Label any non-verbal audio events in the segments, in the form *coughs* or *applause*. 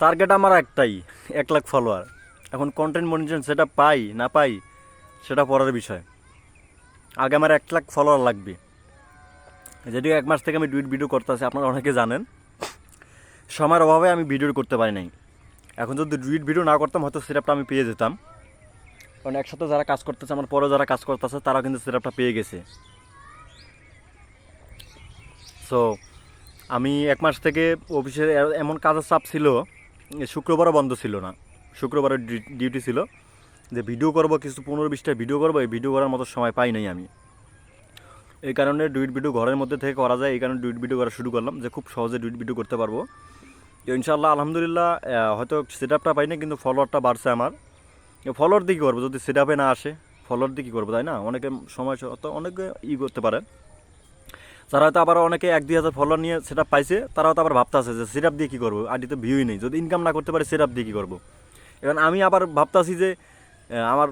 Target আমার একটাই, এক লাখ ফলোয়ার এখন কন্টেন্ট মনিটর সেটা পাই, না পাই, সেটা পরের বিষয়। আগে আমার এক লাখ ফলোয়ার লাগবে। যদিও এক মাস থেকে আমি ডুইট ভিডিও করতেছি, আপনারা অনেকে জানেন। সময়ের অভাবে আমি ভিডিও করতে পারি নাই। এখন যদি ডুইট ভিডিও না করতাম, হয়তো সিরাপটা আমি পেয়ে যেতাম। কারণ একসাথে যারা কাজ করতেছে, আমার পরে যারা কাজ করতেছে তারা কিন্তু সিরাপটা পেয়ে গেছে। সো আমি এক মাস থেকে অফিসের এমন কাজের চাপ ছিল শুক্রবারও বন্ধ ছিল না। শুক্রবারের ডিউটি ছিল যে ভিডিও করব, কিছু পনেরো বিশটা ভিডিও করব, এই ভিডিও করার মতো সময় পাই নাই আমি। এই কারণে ডুইট ভিডিও ঘরের মধ্যে থেকে করা যায়, এই কারণে ডুইট ভিডিও করা শুরু করলাম যে খুব সহজে ডুইট ভিডিও করতে পারব। তো ইনশাল্লাহ আলহামদুলিল্লাহ হয়তো সেট আপটা পাই না কিন্তু ফলোয়ারটা বাড়ছে আমার। ফলোয়ার দিয়ে কী করব? যদি সেট আপে না আসে ফলোয়ার দিয়ে কী করব, তাই না? অনেকে সময় অনেকে ই করতে পারে। যারা হয়তো আবার অনেকে এক, দুই হাজার ফলোয়ার নিয়ে সেট পাইছে তারা হয়তো আবার ভাবতেছে যে সেট আপ দিয়ে কী করব? আইডি তো ভিউই নেই। যদি ইনকাম না করতে পারে সেট আপ দিয়ে কী করব? এখন আমি আবার ভাবতাছি যে আমার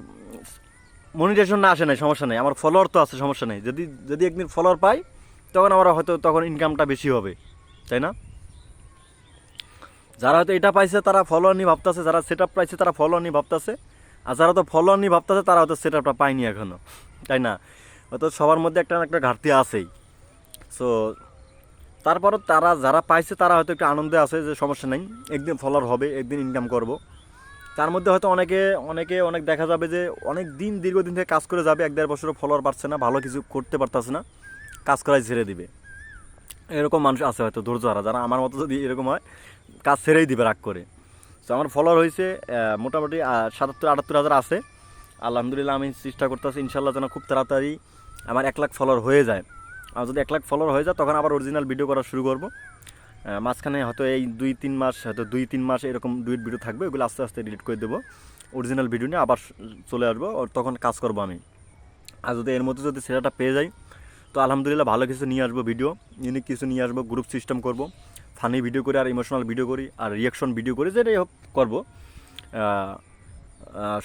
মনিটেশন না আসে নাই, সমস্যা নেই। আমার ফলোয়ার তো আছে, সমস্যা নেই। যদি যদি একদিন ফলোয়ার পাই, তখন আমার হয়তো, তখন ইনকামটা বেশি হবে। তাই না? যারা হয়তো এটা পাইছে, তারা ফলোয়ার নিয়ে ভাবতেছে, যারা সেট আপ পাইছে, তারা ফলোয়ার নিয়ে ভাবতেছে। আর যারা তো ফলোয়ার নিয়ে ভাবতেছে, তারা হয়তো সেট আপটা পায়নি এখনও তাই না? হয়তো সবার মধ্যে একটা একটা ঘাটতি আছেই। সো তারপরও তারা যারা পাইছে, তারা হয়তো একটু আনন্দে আছে যে সমস্যা নেই। একদিন ফলোয়ার হবে, একদিন ইনকাম করব। তার মধ্যে হয়তো অনেকে অনেকে, অনেক দেখা যাবে যে অনেক দিন, দীর্ঘদিন থেকে কাজ করে যাবে, এক দেড় বছরও ফলোয়ার পাচ্ছে না, ভালো কিছু করতে পারতেছে না, কাজ করাই ছেড়ে দিবে। এরকম মানুষ আছে হয়তো, ধৈর্য হারা যারা আমার মতো যদি এরকম হয়, কাজ ছেড়েই দিবে রাগ করে। তো আমার ফলোয়ার হয়েছে মোটামুটি সাতাত্তর, আটাত্তর হাজার আছে। আলহামদুলিল্লাহ, আমি চেষ্টা করতেছি ইনশাল্লাহ যেন খুব তাড়াতাড়ি আমার এক লাখ ফলোয়ার হয়ে যায়। আর যদি এক লাখ ফলোয়ার হয়ে যায়, তখন আবার অরিজিনাল ভিডিও করা শুরু করব। মাঝখানে হয়তো এই দুই তিন মাস, হয়তো দুই তিন মাস এরকম ডুইট ভিডিও থাকবে, ওগুলো আস্তে আস্তে ডিলিট করে দেবো। অরিজিনাল ভিডিও নিয়ে আবার চলে আসব তখন কাজ করব আমি। আর যদি এর মধ্যে যদি সেটাটা পেয়ে যাই, তো আলহামদুলিল্লাহ ভালো কিছু নিয়ে আসব ভিডিও ইউনিক কিছু নিয়ে আসব গ্রুপ সিস্টেম করব ফানি ভিডিও করি আর ইমোশনাল ভিডিও করি আর রিয়াকশন ভিডিও করি, যেটাই হোক করব।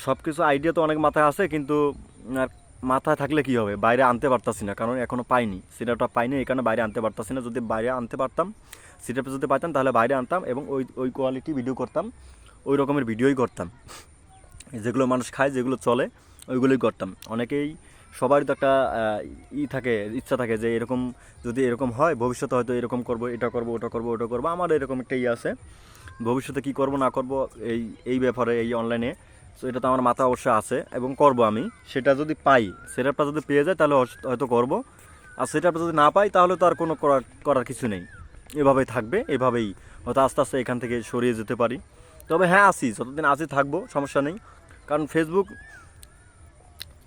সব কিছু আইডিয়া তো অনেক মাথায় আছে, কিন্তু মাথায় থাকলে কি হবে? বাইরে আনতে পারতাছি না, কারণ এখনও পাইনি। সিটাপটা পাইনি, এই কারণে বাইরে আনতে পারতাছি না। যদি বাইরে আনতে পারতাম সিটাপটা যদি পাইতাম, তাহলে বাইরে আনতাম এবং ওই ওই কোয়ালিটি ভিডিও করতাম, ওই রকমের ভিডিওই করতাম। যেগুলো মানুষ খায়, যেগুলো চলে, ওইগুলোই করতাম। অনেকেই, সবারই তো একটা ই থাকে, ইচ্ছা থাকে যে এরকম যদি এরকম হয়, ভবিষ্যতে হয়তো এরকম করব, এটা করব, ওটা করব ওটা করব। আমার এরকম একটা ই আছে, ভবিষ্যতে কি করব, না করব, এই এই ব্যাপারে, এই অনলাইনে সো এটা তো আমার মাথা অবশ্য আছে এবং করব আমি। সেটা যদি পাই সেটআপটা যদি পেয়ে যায়, তাহলে হয়তো- করব। আর সেটআপটা যদি না পাই, তাহলে তো আর কোনো করার করার কিছু নেই। এভাবেই থাকবে, এভাবেই হয়তো আস্তে আস্তে এখান থেকে সরিয়ে যেতে পারি। তবে হ্যাঁ আসি, যতদিন আসি থাকব, সমস্যা নেই। কারণ ফেসবুক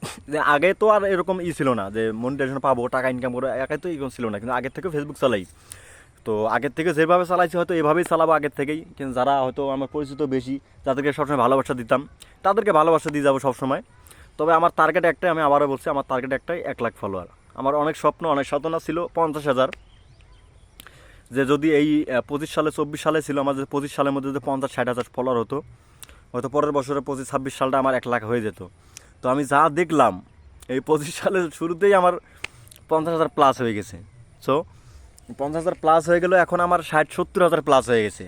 *coughs* আগে তো আর এরকম ই ছিল না যে মনিটাইজেশন পাবো, টাকা ইনকাম করব, একাই তো এরকম ছিল না। কিন্তু আগের থেকে ফেসবুক চালাই। তো আগের থেকে যেভাবে চালাইছি হয়তো এভাবেই চালাবো আগের থেকেই। কিন্তু যারা হয়তো আমার পরিচিত বেশি, যাদেরকে সবসময় ভালোবাসা দিতাম, তাদেরকে ভালোবাসা দিয়ে যাব সবসময়। তবে আমার টার্গেট একটাই, আমি আবারও বলছি, আমার টার্গেট একটাই এক লাখ ফলোয়ার আমার অনেক স্বপ্ন, অনেক সাধনা ছিল পঞ্চাশ হাজার। যে যদি এই পঁচিশ সালে, চব্বিশ সালে ছিল, আমার যদি পঁচিশ সালের মধ্যে যদি পঞ্চাশ, ষাট হাজার ফলোয়ার হতো, হয়তো পরের বছরে পঁচিশ, ছাব্বিশ সালটা আমার এক লাখ হয়ে যেত। তো আমি যা দেখলাম, এই পঁচিশ সালের শুরুতেই আমার পঞ্চাশ হাজার প্লাস হয়ে গেছে। সো পঞ্চাশ হাজার প্লাস হয়ে গেল এখন আমার ষাট, সত্তর হাজার প্লাস হয়ে গেছে।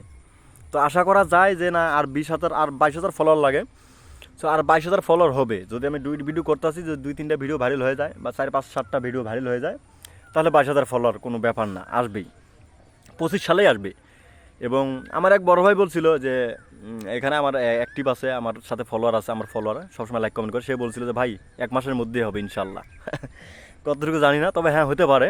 তো আশা করা যায় যে না, আর বিশ হাজার, আর বাইশ হাজার ফলোয়ার লাগে। সো আর বাইশ হাজার ফলোয়ার হবে। যদি আমি দুই ভিডিও করতে আসি যদি দুই, তিনটা ভিডিও ভাইরাল হয়ে যায়, বা চার, পাঁচ, সাতটা ভিডিও ভাইরাল হয়ে যায়, তাহলে বাইশ হাজার ফলোয়ার কোনো ব্যাপার না, আসবেই। পঁচিশ সালেই আসবে। এবং আমার এক বড় ভাই বলছিল যে এখানে আমার অ্যাক্টিভ আছে, আমার সাথে ফলোয়ার আছে, আমার ফলোয়ার সবসময় লাইক কমেন্ট করে। সে বলছিল যে, ভাই, এক মাসের মধ্যেই হবে, ইনশাল্লাহ। *laughs* কতটুকু জানি না, তবে হ্যাঁ হতে পারে।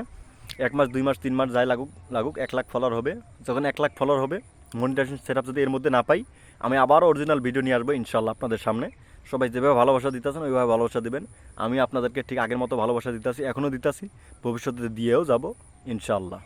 এক মাস, দুই মাস, তিন মাস যাই লাগুক লাগুক, এক লাখ ফলোয়ার হবে। যখন এক লাখ ফলোয়ার হবে মনিটাইজেশন সেট যদি এর মধ্যে না পাই, আমি আবারও অরিজিনাল ভিডিও নিয়ে আসব ইনশাল্লাহ আপনাদের সামনে। সবাই যেভাবে ভালোবাসা দিতেছেন, ওইভাবে ভালোবাসা দেবেন। আমি আপনাদেরকে ঠিক আগের মতো ভালোবাসা দিতেছি এখনও দিতেছি। ভবিষ্যতে দিয়েও যাব ইনশাল্লাহ